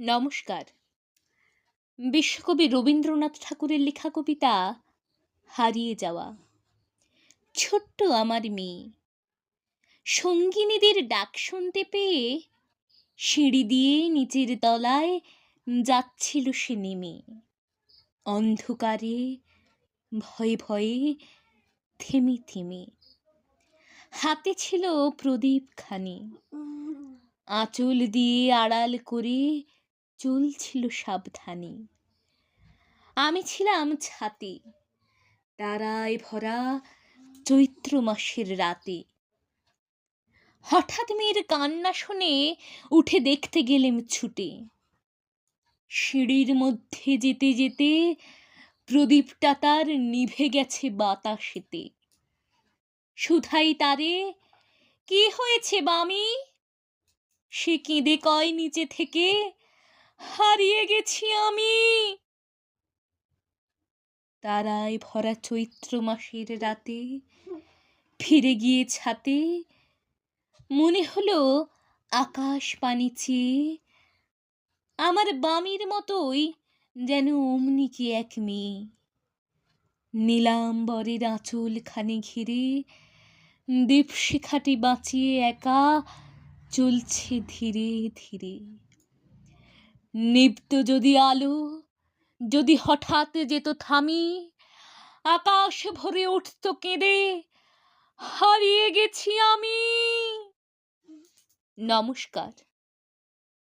নমস্কার। বিশ্বকবি রবীন্দ্রনাথ ঠাকুরের লেখা কবিতা হারিয়ে যাওয়া। ছোট্ট আমার মেয়ে। সঙ্গিনীদের ডাক শুনতে পেয়ে সিঁড়ি দিয়ে নিচের তলায় যাচ্ছিল সে নেমে। অন্ধকারে ভয়ে ভয়ে থেমে থেমে। হাতে ছিল প্রদীপ খানি আঁচল দিয়ে আড়াল করে চলছিল সাবধানে। আমি ছিলাম ছাতে। তারায় ভরা চৈত্র মাসের রাতে। হঠাৎ মেয়ের কান্না শুনে উঠে দেখতে গেলেম ছুটে। সিঁড়ির মধ্যে যেতে যেতে প্রদীপটা তার নিভে গেছে বাতাসেতে। সুধাই তারে, কি হয়েছে বামি? সে কেঁদে কয় নিচে থেকে হারিয়ে গেছি আমি। তারায় ভরা চৈত্র মাসের রাতে ফিরে গিয়ে ছাতে মনে হলো আকাশ পানি চেয়ে আমার বামির মতোই যেন অমনি কি এক মেয়ে। নীলাম্বরের আঁচল খানি ঘিরে দীপশিখাটি বাঁচিয়ে একা চলছে ধীরে ধীরে। নিব্ত যদি আলো, যদি হঠাৎ যেত থামি, আকাশ ভরে উঠত কেঁদে, হারিয়ে গেছি আমি। নমস্কার।